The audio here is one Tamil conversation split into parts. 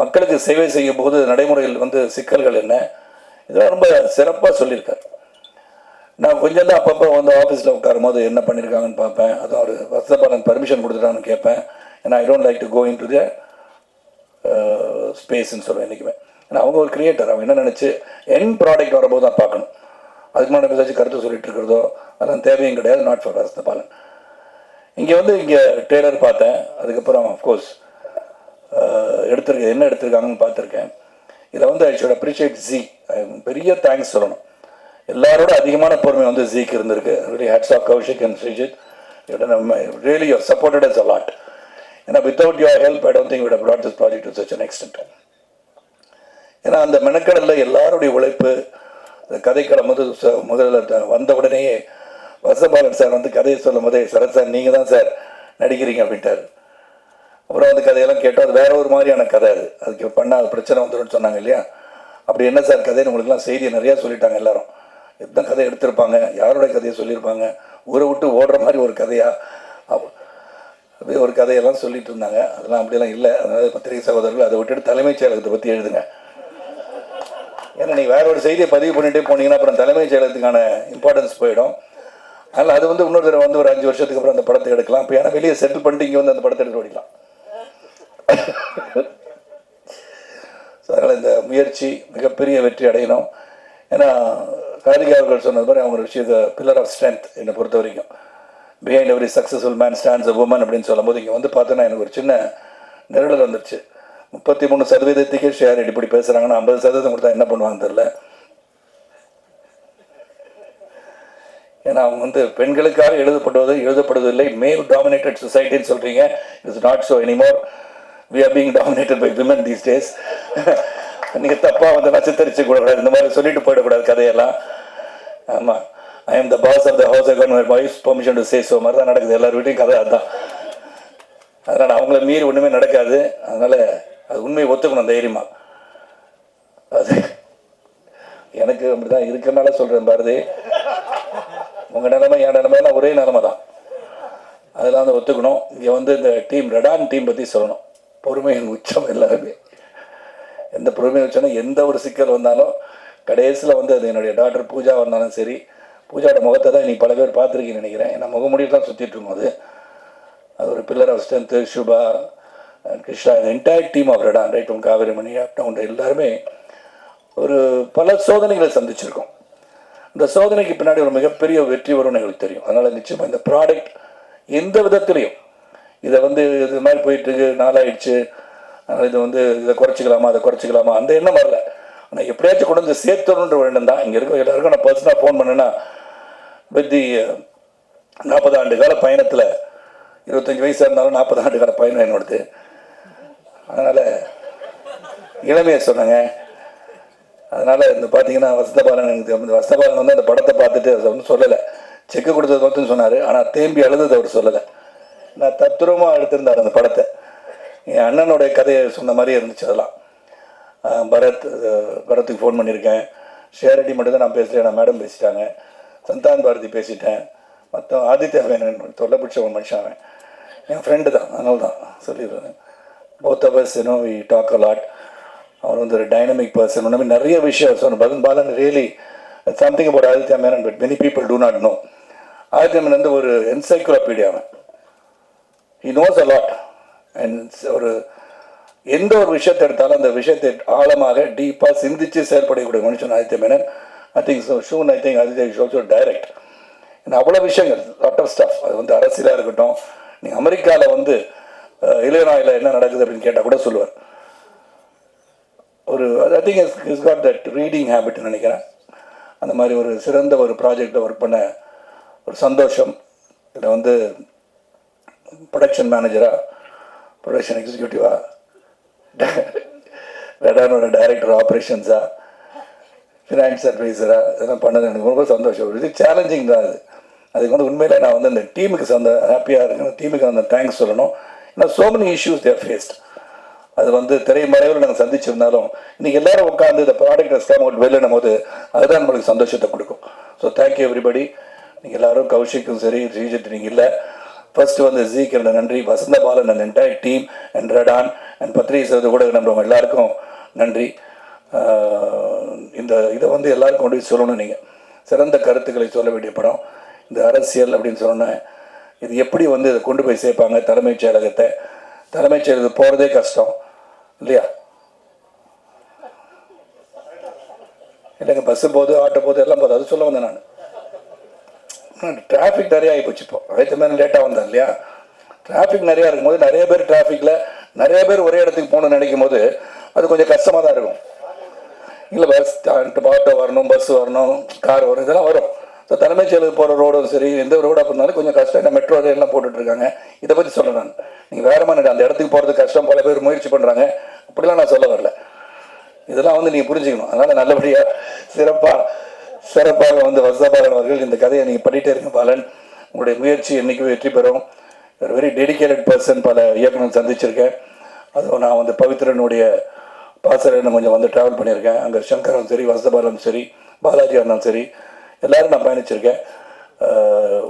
மக்களுக்கு சேவை செய்யும் போது நடைமுறையில் வந்து சிக்கல்கள் என்ன? இதெல்லாம் ரொம்ப சிறப்பாக சொல்லியிருக்காரு. நான் கொஞ்சம் தான் அப்பப்போ வந்து ஆஃபீஸில் உட்காரும் போது என்ன பண்ணியிருக்காங்கன்னு பார்ப்பேன். அதுவும் அவர் வசதபாலன் பர்மிஷன் கொடுத்துட்டான்னு கேட்பேன். ஏன்னா I don't like to go in to the ஸ்பேஸ்ன்னு சொல்லுவேன் என்றைக்குமே ஏன்னா அவங்க ஒரு கிரியேட்டர் அவங்க என்ன நினச்சி என் ப்ராடக்ட் வரும்போது தான் பார்க்கணும். அதுக்கு மேலே ஏதாச்சும் கருத்து சொல்லிட்டு இருக்கிறதோ அதெல்லாம் தேவையும் கிடையாது. நாட் ஃபார் வசதபாலன் இங்கே வந்து இங்கே டெய்லர் பார்த்தேன். அதுக்கப்புறம் அஃப்கோர்ஸ் எடுத்திருக்க என்ன எடுத்திருக்காங்கன்னு பார்த்துருக்கேன். இதை வந்து ஐ ஷுட் அப்ரிஷியேட் ஜி பெரிய தேங்க்ஸ் சொல்லணும். எல்லாரோட அதிகமான பொறுமை வந்து ஜிக்கு இருந்திருக்கு. Um, really hats off Kaushik and Sreejith really your supported us a lot ஏன்னா without your help I don't think with this project to to such an ஏன்னா அந்த மெனக்கடலில் எல்லாருடைய உழைப்பு இந்த கதைக்களம் வந்து முதல்ல வந்த உடனேயே வசபாலன் சார் வந்து கதையை சொல்லும் போதே சரத் சார் நீங்கள் தான் சார் நடிக்கிறீங்க அப்படின்ட்டார். அப்புறம் அது கதையெல்லாம் கேட்டோம் அது வேற ஒரு மாதிரியான கதை அது. அதுக்கு பண்ணால் பிரச்சனை வந்துடும்னு சொன்னாங்க இல்லையா? அப்படி என்ன சார் கதைன்னு உங்களுக்குலாம் செய்தியை நிறையா சொல்லிட்டாங்க எல்லாரும். எத்தனை கதை எடுத்திருப்பாங்க? யாரோட கதையை சொல்லியிருப்பாங்க? ஊரை விட்டு ஓடுற மாதிரி ஒரு கதையா? அப்படியே ஒரு கதையெல்லாம் சொல்லிட்டு இருந்தாங்க. அதெல்லாம் அப்படியெல்லாம் இல்லை. அதனால பத்திரிகை சகோதரர்கள் அதை விட்டுட்டு தலைமைச் செயலகத்தை பற்றி எழுதுங்க. ஏன்னா நீங்கள் வேற ஒரு செய்தியை பதிவு பண்ணிட்டே போனீங்கன்னா அப்புறம் தலைமைச் செயலகத்துக்கான இம்பார்ட்டன்ஸ் போயிடும். அதனால் அது வந்து இன்னொரு தடவை வந்து ஒரு அஞ்சு வருஷத்துக்கு அப்புறம் அந்த படத்தை எடுக்கலாம். இப்போ ஏன்னா வெளியே செட்டில் பண்ணிட்டு இங்கே வந்து அந்த படத்தை எடுத்து ஓடிக்கலாம் அதனால் இந்த முயற்சி மிகப்பெரிய வெற்றி அடையணும் ஏன்னா கார்த்திகா அவர்கள் சொன்னது மாதிரி அவங்க விஷயத்தை பில்லர் ஆஃப் ஸ்ட்ரென்த் என்னை பொறுத்த வரைக்கும். Behind every successful man stands a woman அப்படின்னு சொல்லும்போது இங்கே வந்து பார்த்தோன்னா எனக்கு ஒரு சின்ன நிரடல் வந்துருச்சு. முப்பத்தி மூணு சதவீதத்துக்கே ஷேர் இப்படி பேசுகிறாங்கன்னா ஐம்பது சதவீதம் கொடுத்தா என்ன பண்ணுவாங்கன்னு தெரில ஏன்னா அவங்க வந்து பெண்களுக்காக எழுதப்படுவது எழுதப்படுவதில்லை. மேல் டாமினேட்டட் சொசைட்டின்னு சொல்கிறீங்க it's not so anymore we are being dominated by women these days நீங்கள் தப்பாக வந்து நச்சரிச்சு கூடக்கூடாது இந்த மாதிரி சொல்லிட்டு போயிடக்கூடாது கதையெல்லாம். ஆமாம் I am the boss of the house account my wife permission to say so மாதிரி தான் நடக்குது. எல்லார் வீட்டையும் கதை அதுதான். அதனால் அவங்கள மீறி ஒன்றுமே நடக்காது. அதனால் அது உண்மையை ஒத்துக்கணும் தைரியமாக அது எனக்கு அப்படி தான் இருக்கிறனால சொல்கிறேன் பாரதி. உங்கள் நிலைமை என் நிலைமைலாம் ஒரே நிலைமை தான் அதெல்லாம் வந்து ஒத்துக்கணும். இங்கே வந்து இந்த டீம் ரெடான் டீம் பற்றி சொல்லணும். பொறுமையின் உச்சம் எல்லாருமே. எந்த பொறுமை வச்சோன்னா எந்த ஒரு சிக்கல் வந்தாலும் கடைசியில் வந்து அது என்னுடைய டாக்டர் பூஜா வந்தாலும் சரி பூஜாவோட முகத்தை தான் நீ பல பேர் பார்த்துருக்கீங்கன்னு நினைக்கிறேன். ஏன்னா முகமுடியில் தான் சுற்றிட்டு இருக்கும் அது. ஒரு pillar of strength Subha Krishna entire team of Redon right உன் காவேரி மணி டவுன் எல்லாருமே ஒரு பல சோதனைகளை சந்திச்சிருக்கோம். இந்த சோதனைக்கு பின்னாடி ஒரு மிகப்பெரிய வெற்றி வரும்னு எங்களுக்கு தெரியும். அதனால் நிச்சயமாக இந்த ப்ராடக்ட் எந்த விதத்துலையும் இதை வந்து இது மாதிரி போயிட்டுருக்கு நாளாயிடுச்சு. இது வந்து இதை குறைச்சிக்கலாமா அதை குறைச்சிக்கலாமா? அந்த எண்ணம் வரல. ஆனால் எப்படியாச்சும் கொண்டு வந்து சேர்த்தணுன்ற ஒரு எண்ணம் தான். இங்கே இருக்க எல்லாருக்கும் நான் பர்சனாக ஃபோன் பண்ணேன்னா வித் தி நாற்பது ஆண்டு கால பயணத்தில் இருபத்தஞ்சி வயசாக இருந்தாலும் நாற்பது ஆண்டு கால பயணம் என்னோடது. அதனால் இளமையை சொன்னாங்க. அதனால் இந்த பார்த்தீங்கன்னா வசந்தபாலன் எனக்கு வசந்தபாலன் வந்து அந்த படத்தை பார்த்துட்டு அதை ஒன்றும் சொல்லலை. செக்கு கொடுத்தது மட்டும் சொன்னார். ஆனால் தேம்பி அழுதது அவர் சொல்லலை. நான் தத்துரமாக எடுத்திருந்தார் அந்த படத்தை. என் அண்ணனுடைய கதையை சொன்ன மாதிரி இருந்துச்சு அதெல்லாம். பரத் பரத்துக்கு ஃபோன் பண்ணியிருக்கேன். ஷேரடி மட்டும்தான் நான் பேசுகிறேன் நான் மேடம் பேசிட்டாங்க. சந்தான் பாரதி பேசிட்டேன். மற்ற ஆதித்யா வேணன் தொல்லை பிடிச்ச ஒரு மனுஷன் அவன். என் ஃப்ரெண்டு தான் அதனால தான் சொல்லிடுறேன் both ours you know we talk a lot அவர் வந்து ஒரு டைனமிக் பர்சன் இந்த நிறைய விஷயம் சொன்ன பதன் Balan really something about Aditya Menon but many people do not know Aditya Menon வந்து ஒரு என்சைக்ளோபீடியா அவன். He knows a lot and ஒரு எந்த ஒரு விஷயத்தை எடுத்தாலும் அந்த விஷயத்தை ஆழமாக டீப்பாக சிந்திச்சு செயல்படக்கூடிய மனுஷன் Aditya Menon. I think so soon I think Aditya is also direct அவ்வளோ விஷயங்கள் லாட் ஆஃப் ஸ்டஃப் அது வந்து அரசியலாக இருக்கட்டும். நீங்கள் அமெரிக்காவில் வந்து இளையனாயில் என்ன நடக்குது அப்படின்னு கேட்டால் கூட சொல்லுவார். ஒரு I think is got that reading ஹேபிட்னு நினைக்கிறேன். அந்த மாதிரி ஒரு சிறந்த ஒரு ப்ராஜெக்டில் ஒர்க் பண்ண ஒரு சந்தோஷம். இதில் வந்து ப்ரொடக்ஷன் மேனேஜராக ப்ரொடக்ஷன் எக்ஸிக்யூட்டிவா ரெடானோட டைரக்டர் ஆப்ரேஷன்ஸாக ஃபினான்ஸ் அட்வைசராக இதெல்லாம் பண்ணது எனக்கு ரொம்ப சந்தோஷம். இது சேலஞ்சிங் தான் அது. அதுக்கு வந்து உண்மையில் நான் வந்து அந்த டீமுக்கு சந்த ஹாப்பியாக இருக்கணும் டீமுக்கு அந்த தேங்க்ஸ் சொல்லணும். ஏன்னா so many issues there faced அது வந்து திரைமறைவில் நாங்கள் சந்திச்சிருந்தாலும் இன்னைக்கு எல்லாரும் உட்காந்து இந்த ப்ராடக்ட் ஸ்கேம் அவுட் வெளியிடும் போது அதுதான் நம்மளுக்கு சந்தோஷத்தை கொடுக்கும். ஸோ தேங்க்யூ எவ்ரிபடி நீங்கள் எல்லாரும் கௌஷிக்கும் சரி ஸ்ரீஜித் நீங்கள் இல்லை. ஃபர்ஸ்ட் வந்து ஜீக்கு நன்றி. Vasantha Balan and entire team and Redon and பத்திரிகை செய்வது கூட நம்புறவங்க எல்லாருக்கும் நன்றி. இந்த இதை வந்து எல்லாருக்கும் கொண்டு போய் சொல்லணும் நீங்கள் சிறந்த கருத்துக்களை சொல்ல வேண்டிய படம். இந்த அரசியல் அப்படின்னு சொன்னேன் இது எப்படி வந்து இதை கொண்டு போய் சேர்ப்பாங்க தலைமைச் செயலகத்தை? தலைமைச் செயலகத்துக்கு போகிறதே கஷ்டம் இல்லையா? இல்லைங்க பஸ்ஸு போகுது ஆட்டோ போகுது எல்லாம் போகுது. அது சொல்ல வந்தேன் நான். டிராஃபிக் நிறைய ஆகி போச்சு இப்போ. அதே மாதிரி லேட்டாக வந்தேன் இல்லையா டிராஃபிக் நிறையா இருக்கும்போது நிறைய பேர் டிராஃபிக்கில் நிறைய பேர் ஒரே இடத்துக்கு போகணும்னு நினைக்கும் போது அது கொஞ்சம் கஷ்டமாக தான் இருக்கும். இல்லை பஸ் ஆட்டோ வரணும் பஸ் வரணும் கார் வரும் இதெல்லாம் வரும். ஸோ தலைமைச் செயலுக்கு போகிற ரோடும் சரி எந்த ரோடாக இருந்தாலும் கொஞ்சம் கஷ்டம். இந்த மெட்ரோ எல்லாம் போட்டுட்டு இருக்காங்க இதை பற்றி சொல்கிறேன் நான். நீங்கள் வேறு மாதிரி அந்த இடத்துக்கு போகிறது கஷ்டம். பல பேர் முயற்சி பண்ணுறாங்க அப்படிலாம் நான் சொல்ல வரல. இதெல்லாம் வந்து நீங்கள் புரிஞ்சுக்கணும். அதனால் நல்லபடியாக சிறப்பாக சிறப்பாக வந்து வசதபாலன் அவர்கள் இந்த கதையை நீங்கள் பண்ணிட்டே இருங்க பாலன். உங்களுடைய முயற்சி என்றைக்கும் வெற்றி பெறும்? ஒரு வெரி டெடிக்கேட்டட் பர்சன் பல இயக்குனர் சந்திச்சிருக்கேன். அதுவும் நான் வந்து பவித்ரனுடைய பாசறையில் கொஞ்சம் வந்து ட்ராவல் பண்ணியிருக்கேன். அங்கே சங்கரும் சரி வசதபாலனும் சரி பாலாஜி அண்ணன் சரி எல்லோரும் நான் பயணிச்சிருக்கேன்.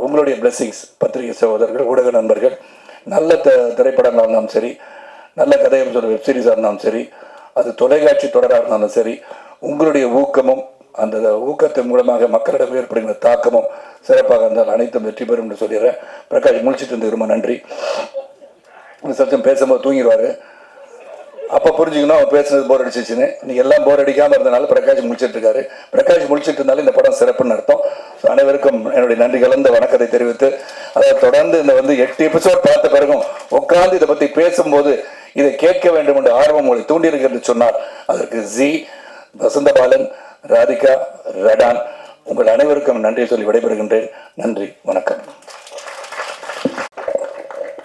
உங்களுடைய பிளெஸிங்ஸ் பத்திரிகை சகோதரர்கள் ஊடக நண்பர்கள் நல்ல த திரைப்படங்களாக இருந்தாலும் சரி நல்ல கதையம் சொல்ல வெப் சீரிஸாக இருந்தாலும் சரி அது தொலைக்காட்சி தொடராக இருந்தாலும் சரி உங்களுடைய ஊக்கமும் அந்த ஊக்கத்தின் மூலமாக மக்களிடம் ஏற்படுகிற தாக்கமும் சிறப்பாக இருந்தால் அனைத்தும் வெற்றி பெறும் என்று சொல்லிடுறேன். பிரகாஷ் முழிச்சிட்டு இருந்து ரொம்ப நன்றி. இந்த சத்தம் பேசும்போது தூங்கிடுவார். அப்போ புரிஞ்சுக்கணும் அவன் பேசுனது போர் அடிச்சிச்சுன்னு. இன்னைக்கு எல்லாம் போர் அடிக்காமல் இருந்தனால பிரகாஷ் முடிச்சிட்டு இருக்காரு. பிரகாஷ் முடிச்சிட்டு இருந்தாலும் இந்த படம் சிறப்புன்னு அர்த்தம். அனைவருக்கும் என்னுடைய நன்றி கலந்த வணக்கத்தை தெரிவித்து அதை தொடர்ந்து இந்த வந்து எட்டு எபிசோட் பார்த்த பிறகும் உட்கார்ந்து இதை பற்றி பேசும்போது இதை கேட்க வேண்டும் என்ற ஆர்வம் உங்களை தூண்டியிருக்கிறது சொன்னார். அதற்கு ஜி வசந்தபாலன் ராதிகா ரடான் உங்கள் அனைவருக்கும் நன்றி சொல்லி விடைபெறுகின்றேன். நன்றி வணக்கம்.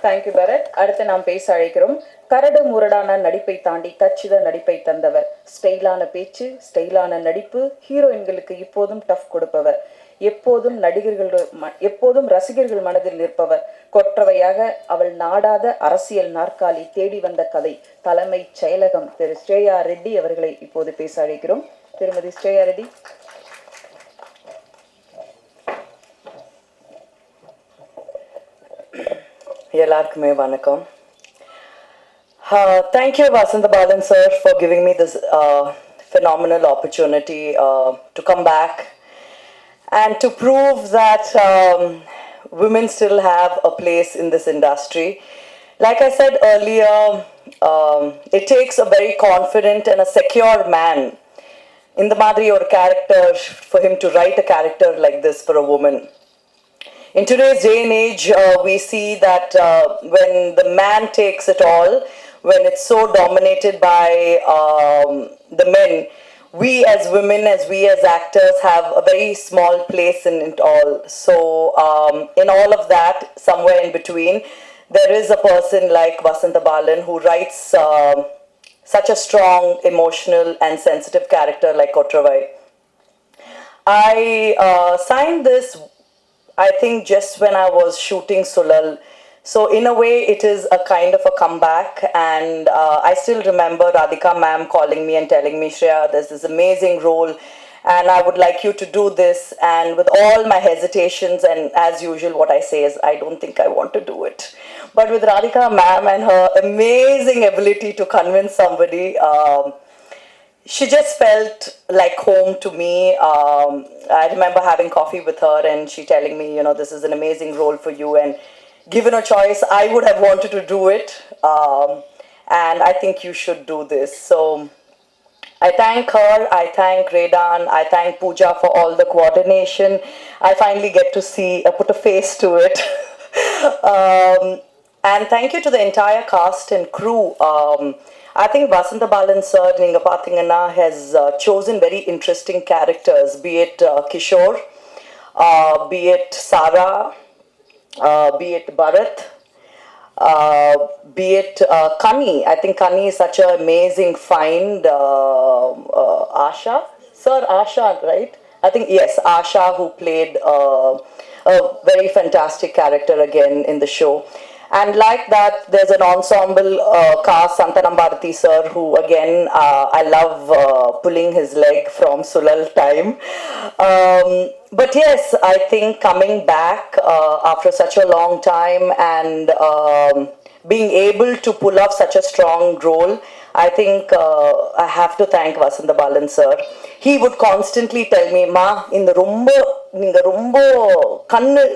தேங்க்யூ பரத் அடுத்து நாம் பேச அழைக்கிறோம். கரடு முரடான நடிப்பை தாண்டி கச்சித நடிப்பை தந்தவர். ஸ்டைலான பேச்சு ஸ்டைலான நடிப்பு ஹீரோயின்களுக்கு இப்போதும் டஃப் கொடுப்பவர். எப்போதும் நடிகர்கள் எப்போதும் ரசிகர்கள் மனதில் நிற்பவர். கொற்றவையாக அவள் நாடாத அரசியல் நாற்காலி தேடி வந்த கதை. தலைமை செயலகம் திரு. ஸ்ரேயா ரெட்டி அவர்களை இப்போது பேச அழைக்கிறோம். திருமதி ஸ்ரேயா ரெட்டி எல்லாருக்குமே வணக்கம் Uh, thank you, Vasanta Balan sir, for giving me this uh, phenomenal opportunity uh, to come back and to prove that um, women still have a place in this industry. Like I said earlier, um, it takes a very confident and a secure man in the Madri or character for him to write a character like this for a woman. In today's day and age, uh, we see that uh, when the man takes it all, when it's so dominated by um, the men, we as women, as we as actors, have a very small place in it all. So, um, in all of that, somewhere in between, there is a person like Vasanta Balan who writes um such a strong, emotional, and sensitive character like Kotravai. I uh, signed this I think just when I was shooting Sulal. So in a way, it is a kind of a comeback, and uh, I still remember Radhika ma'am calling me and telling me, Shreya, there's this amazing role, and I would like you to do this. And with all my hesitations, and as usual, what I say is, I don't think I want to do it. But with Radhika ma'am and her amazing ability to convince somebody, um, she just felt like home to me. Um, I remember having coffee with her and she telling me, you know, this is an amazing role for you. And given a choice, I would have wanted to do it. Um, and I think you should do this. So I thank her, I thank Redan, I thank Pooja for all the coordination. I finally get to see, uh, put a face to it. um, and thank you to the entire cast and crew. Um, I think Vasanta Balan sir, Ninga Pathingana, has uh, chosen very interesting characters, be it uh, Kishore, uh, be it Sara, uh, be it Bharat, uh, be it uh, Kani. I think Kani is such an amazing find. Uh, uh, Asha, sir, Asha, right? I think yes, Asha, who played uh, a very fantastic character again in the show. And like that, there's an ensemble uh, cast, Santanam Bharati sir, who again, uh, I love uh, pulling his leg from Sulal time. Um, but yes, I think coming back uh, after such a long time and um, being able to pull off such a strong role, I think uh, I have to thank Vasantha Balan sir. He would constantly tell me, Ma, in the rumbo, in the rumbo, kannu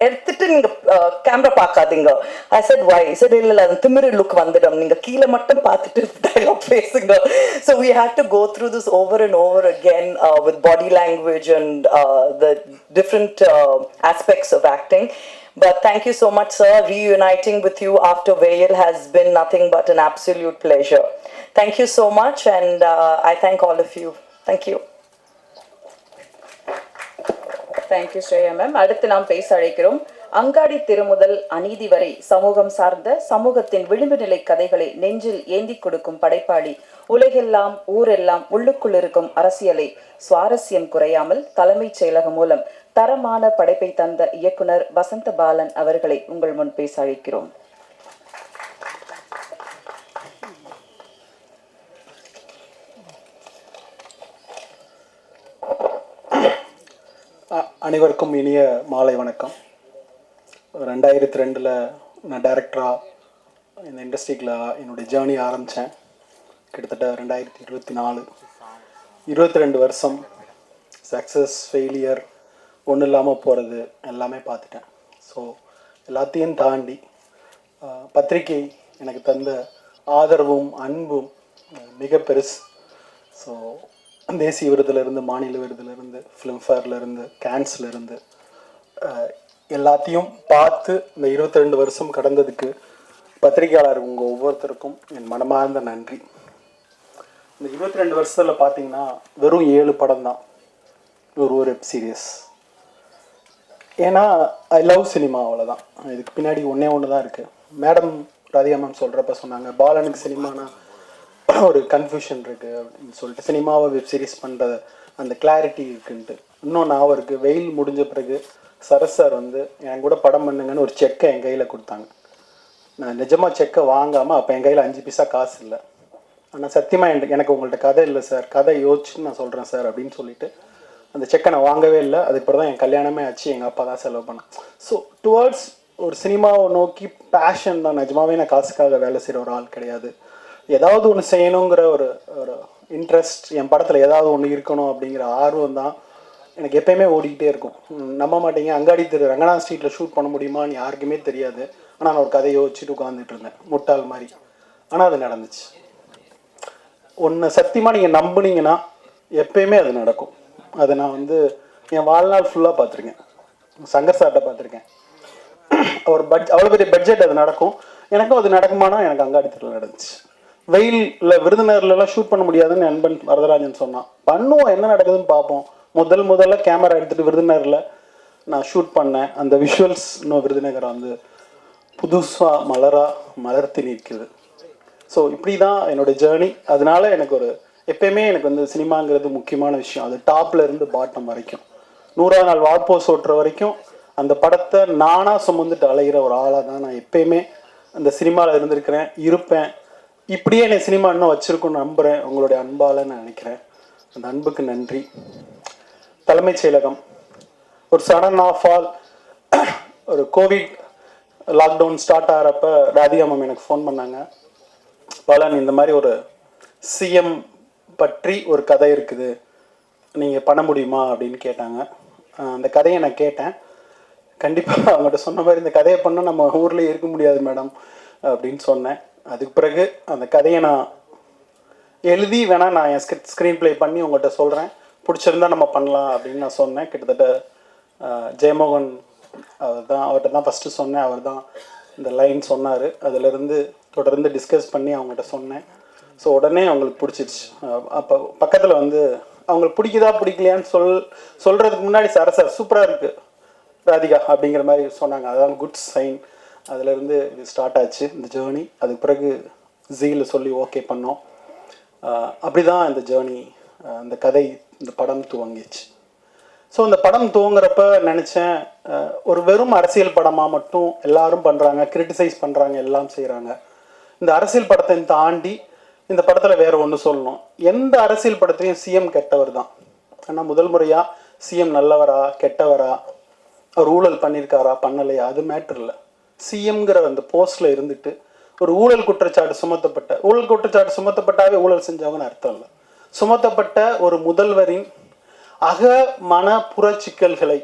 எடுத்துட்டு நீங்க கேமரா பார்க்காதீங்க ஐ செட் வை சார் இல்ல இல்ல அந்த திமிரு லுக் வந்துடும் நீங்க கீழே மட்டும் பார்த்துட்டு டைலாக் பேசுங்க so we had to go through this over and over again with body language and the different aspects of acting But thank you so much, sir. Reuniting with you after Vale has been nothing but an absolute pleasure. Thank you so much, and uh, I thank all of you. Thank you. Thank you Shreya ma'am அடுத்து நாம் பேச அழைக்கிறோம் அங்காடி திருமுதல் அநீதி வரை சமூகம் சார்ந்த சமூகத்தின் விளிம்பு நிலை கதைகளை நெஞ்சில் ஏந்தி கொடுக்கும் படைப்பாளி. உலகெல்லாம் ஊரெல்லாம் உள்ளுக்குள் இருக்கும் அரசியலை சுவாரஸ்யம் குறையாமல் தலைமைச் செயலகம் மூலம் தரமான படைப்பை தந்த இயக்குனர் வசந்த பாலன் அவர்களை உங்கள் முன் பேச அழைக்கிறோம் அ- அனைவருக்கும் இனிய மாலை வணக்கம். ரெண்டாயிரத்தி ரெண்டில் நான் டைரக்டராக இந்த இண்டஸ்ட்ரிக்கில் என்னுடைய ஜேர்னி ஆரம்பித்தேன் கிட்டத்தட்ட ரெண்டாயிரத்தி இருபத்தி நாலு. இருபத்தி ரெண்டு வருஷம் சக்ஸஸ் ஃபெயிலியர் ஒன்றும் இல்லாமல் போகிறது எல்லாமே பார்த்துட்டேன். ஸோ எல்லாத்தையும் தாண்டி பத்திரிகை எனக்கு தந்த ஆதரவும் அன்பும் மிக பெருசு ஸோ தேசிய விருதுலேருந்து மாநில விருதுலேருந்து ஃபிலிம்ஃபேர்லேருந்து கேன்ஸ்லேருந்து எல்லாத்தையும் பார்த்து இந்த இருபத்தி ரெண்டு வருஷம் கடந்ததுக்கு பத்திரிகையாளர் உங்கள் ஒவ்வொருத்தருக்கும் என் மனமார்ந்த நன்றி. இந்த இருபத்தி ரெண்டு வருஷத்தில் பார்த்தீங்கன்னா வெறும் ஏழு படம் தான். ஒரு ஒரு வெப் சீரியஸ் ஏன்னா ஐ லவ் சினிமா அவ்வளோதான் இதுக்கு பின்னாடி ஒன்றே ஒன்று தான் இருக்குது மேடம் ராதிகா மேம் சொல்கிறப்ப சொன்னாங்க பாலனுக்கு சினிமானா ஒரு கன்ஃபியூஷன் இருக்குது அப்படின்னு சொல்லிட்டு சினிமாவை வெப் சீரிஸ் பண்ணுற அந்த கிளாரிட்டி இருக்குன்ட்டு. இன்னொன்று ஞாபகம் இருக்குது வெயில் முடிஞ்ச பிறகு சரஸ் சார் வந்து என் கூட படம் பண்ணுங்கன்னு ஒரு செக்கை என் கையில் கொடுத்தாங்க. நான் நிஜமாக செக்கை வாங்காமல் அப்போ என் கையில் அஞ்சு பைசா காசு இல்லை. ஆனால் சத்தியமாக எனக்கு எனக்கு உங்கள்கிட்ட கதை இல்லை சார் கதை யோசிச்சுன்னு நான் சொல்கிறேன் சார் அப்படின்னு சொல்லிட்டு அந்த செக்கை நான் வாங்கவே இல்லை. அதுக்கப்புறம் தான் என் கல்யாணமே ஆச்சு. எங்கள் அப்பா தான் செலவு பண்ணேன் ஸோ டுவர்ட்ஸ் ஒரு சினிமாவை நோக்கி பேஷன் தான். நிஜமாவே நான் காசுக்காக வேலை செய்கிற ஒரு ஆள் கிடையாது. ஏதாவது ஒன்று செய்யணுங்கிற ஒரு ஒரு இன்ட்ரெஸ்ட் என் படத்தில் ஏதாவது ஒன்று இருக்கணும் அப்படிங்கிற ஆர்வம் தான் எனக்கு எப்பயுமே ஓடிக்கிட்டே இருக்கும். நம்ப மாட்டீங்க. அங்காடி திரு ரங்கநாத் ஸ்ட்ரீட்டில் ஷூட் பண்ண முடியுமான்னு யாருக்குமே தெரியாது. ஆனால் நான் ஒரு கதையை யோசிச்சுட்டு உட்காந்துட்டு இருந்தேன். முட்டாள் மாதிரி. ஆனால் அது நடந்துச்சு. ஒன்று சத்தியமாக நீங்கள் நம்புனீங்கன்னா எப்பயுமே அது நடக்கும். அதை நான் வந்து என் வாழ்நாள் ஃபுல்லாக பார்த்துருக்கேன். சங்கர் சார்ட்ட பார்த்துருக்கேன். அவர் பட்ஜ் அவ்வளோ பெரிய பட்ஜெட் அது நடக்கும். எனக்கும் அது நடக்குமானா எனக்கு அங்காடி தெருவில் நடந்துச்சு. வெயிலில் விருதுநகர்லலாம் ஷூட் பண்ண முடியாதுன்னு அன்பன் நண்பன் வரதராஜன் சொன்னான். பண்ணுவோம் என்ன நடக்குதுன்னு பார்ப்போம். முதல் முதல்ல கேமரா எடுத்துகிட்டு விருதுநகரில் நான் ஷூட் பண்ணேன். அந்த விஷுவல்ஸ் இன்னும் விருதுநகர் வந்து புதுசாக மலராக மலர்த்தி நிற்குது. ஸோ இப்படி தான் என்னோட ஜேர்னி அதனால எனக்கு ஒரு எப்பயுமே எனக்கு வந்து சினிமாங்கிறது முக்கியமான விஷயம். அது டாப்ல இருந்து பாட்டம் வரைக்கும். நூறாவது நாள் வார்போஸ் ஓட்டுற வரைக்கும் அந்த படத்தை நானாக சுமந்துட்டு அலைகிற ஒரு ஆளாக தான் நான் எப்பயுமே. அந்த சினிமாவில் இருந்திருக்கிறேன் இருப்பேன். இப்படியே என்னை சினிமா இன்னும் வச்சிருக்கும்னு நம்புகிறேன் உங்களுடைய அன்பால் நான் நினைக்கிறேன். அந்த அன்புக்கு நன்றி. தலைமைச் செயலகம். ஒரு சடன் ஆஃப் ஆல் ஒரு கோவிட் லாக்டவுன் ஸ்டார்ட் ஆகிறப்ப ராதிகா மேம் எனக்கு ஃபோன் பண்ணாங்க. பலன் இந்த மாதிரி ஒரு சிஎம் பற்றி ஒரு கதை இருக்குது. நீங்கள் பண்ண முடியுமா அப்படின்னு கேட்டாங்க. அந்த கதையை நான் கேட்டேன். கண்டிப்பாக அவங்கள்ட்ட சொன்ன மாதிரி இந்த கதையை பண்ணால் நம்ம ஊரில் இருக்க முடியாது மேடம் அப்படின்னு சொன்னேன். அதுக்கு பிறகு அந்த கதையை நான் எழுதி வேணால் நான் என் ஸ்கிரிப்ட் ஸ்க்ரீன் ப்ளே பண்ணி உங்கள்கிட்ட சொல்கிறேன் பிடிச்சிருந்தா நம்ம பண்ணலாம் அப்படின்னு நான் சொன்னேன். கிட்டத்தட்ட ஜெயமோகன் அவர் தான் அவர்கிட்ட தான் ஃபஸ்ட்டு சொன்னேன். அவர் தான் இந்த லைன் சொன்னார். அதிலிருந்து தொடர்ந்து டிஸ்கஸ் பண்ணி அவங்ககிட்ட சொன்னேன். ஸோ உடனே அவங்களுக்கு பிடிச்சிருச்சு. அப்போ பக்கத்தில் வந்து அவங்களுக்கு பிடிக்குதா பிடிக்கலையான்னு சொல் சொல்கிறதுக்கு முன்னாடி சார் சார் சூப்பராக இருக்குது ராதிகா அப்படிங்கிற மாதிரி சொன்னாங்க. அதான் குட் சைன் அதுலேருந்து இது ஸ்டார்ட் ஆச்சு இந்த ஜேர்னி அதுக்கு பிறகு ஜீல சொல்லி ஓகே பண்ணோம். அப்படி தான் இந்த ஜேர்னி இந்த கதை இந்த படம் துவங்கிச்சு. ஸோ இந்த படம் துவங்குறப்ப நினச்சேன் ஒரு வெறும் அரசியல் படமாக மட்டும் எல்லாரும் பண்ணுறாங்க கிரிட்டிசைஸ் பண்ணுறாங்க எல்லாம் செய்கிறாங்க இந்த அரசியல் படத்தை தாண்டி இந்த படத்தில் வேறு ஒன்று சொல்லணும். எந்த அரசியல் படத்துலையும் சிஎம் கெட்டவர் தான். ஆனால் முதல் முறையாக சிஎம் நல்லவரா கெட்டவரா அவர் ஊழல் பண்ணியிருக்காரா பண்ணலையா அது மேட்ரு இல்லை. சிஎம்ங்கிற அந்த போஸ்ட்ல இருந்துட்டு ஒரு ஊழல் குற்றச்சாட்டு சுமத்தப்பட்ட ஊழல் குற்றச்சாட்டு சுமத்தப்பட்டாவே ஊழல் செஞ்சவங்கன்னு அர்த்தம் இல்லை. சுமத்தப்பட்ட ஒரு முதல்வரின் அக மன புற சிக்கல்களை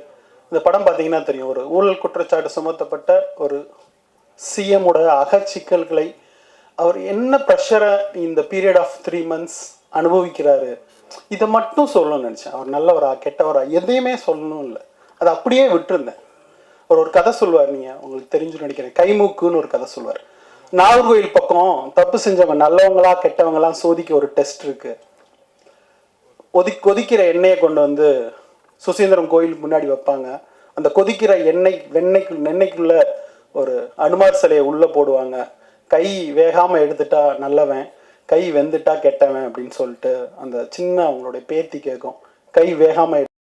இந்த படம் பார்த்தீங்கன்னா தெரியும். ஒரு ஊழல் குற்றச்சாட்டு சுமத்தப்பட்ட ஒரு சிஎம்மோட அக சிக்கல்களை அவர் என்ன ப்ரெஷரை இந்த பீரியட் ஆஃப் த்ரீ மந்த்ஸ் அனுபவிக்கிறாரு இதை மட்டும் சொல்லணும்னு நினச்சேன். அவர் நல்லவரா கெட்டவரா எதையுமே சொல்லணும் இல்லை. அதை அப்படியே விட்டுருந்தேன். அவர் ஒரு கதை சொல்லுவார் நீங்கள் உங்களுக்கு தெரிஞ்சு நினைக்கிறேன். கைமூக்குன்னு ஒரு கதை சொல்லுவார். நாகர்கோயில் பக்கம் தப்பு செஞ்சவங்க நல்லவங்களா கெட்டவங்களாம் சோதிக்க ஒரு டெஸ்ட் இருக்கு. கொதி கொதிக்கிற எண்ணெயை கொண்டு வந்து சுசீந்திரம் கோயிலுக்கு முன்னாடி வைப்பாங்க. அந்த கொதிக்கிற எண்ணெய் வெண்ணெய்க்கு எண்ணெய்க்குள்ள ஒரு அனுமார் சிலையை உள்ள போடுவாங்க. கை வேகாம எடுத்துட்டா நல்லவன் கை வெந்துட்டா கெட்டவன் அப்படின்னு சொல்லிட்டு அந்த சின்ன அவங்களுடைய பேத்தி கேட்கும். கை வேகாம